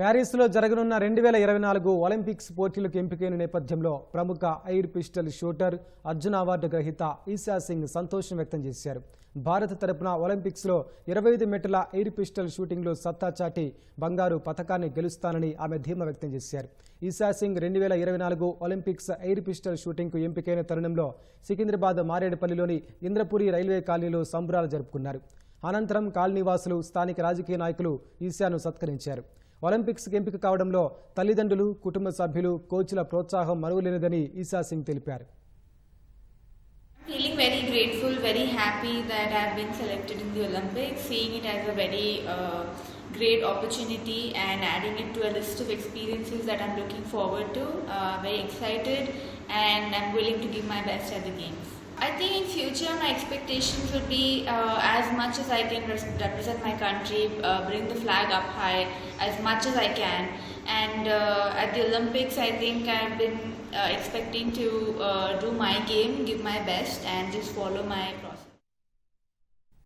ప్యారిస్లో జరగనున్న రెండు వేల ఇరవై నాలుగు ఒలింపిక్స్ పోటీలకు ఎంపికైన నేపథ్యంలో ప్రముఖ air pistol shooter Arjun award గ్రహీత ఈశా సింగ్ సంతోషం వ్యక్తం చేశారు. భారత తరపున ఒలింపిక్స్లో ఇరవై ఐదు మీటర్ల ఎయిర్ పిస్టల్ షూటింగ్లో సత్తా చాటి బంగారు పథకాన్ని గెలుస్తానని ఆమె ధీమా వ్యక్తం చేశారు. ఈశా సింగ్ రెండు వేల ఇరవై నాలుగు ఒలింపిక్స్ ఎయిర్ పిస్టల్ షూటింగ్కు ఎంపికైన తరుణంలో సికింద్రాబాద్ మారేడుపల్లిలోని ఇంద్రపురి రైల్వే కాలనీలో సంబురాలు జరుపుకున్నారు. అనంతరం కాలనీవాసులు స్థానిక రాజకీయ నాయకులు ఈశాను సత్కరించారు. ఒలింపిక్స్కి ఎంపిక కావడంలో తల్లిదండ్రులు కుటుంబ సభ్యులు కోచ్ల ప్రోత్సాహం మరువలేనిదని ఈశా సింగ్ తెలిపారు Feeling very grateful, very happy that I've been selected in the Olympics, seeing it as a very uh, great opportunity and adding it to a list of experiences that I'm looking forward to. Uh, very excited and I'm willing to give my best at the games. I think in future my expectations would be uh, as much as I can res- represent my country, uh, bring the flag up high as much as I can. And uh, at the Olympics, I think I've been uh, expecting to uh, do my game, give my best, and just follow my process.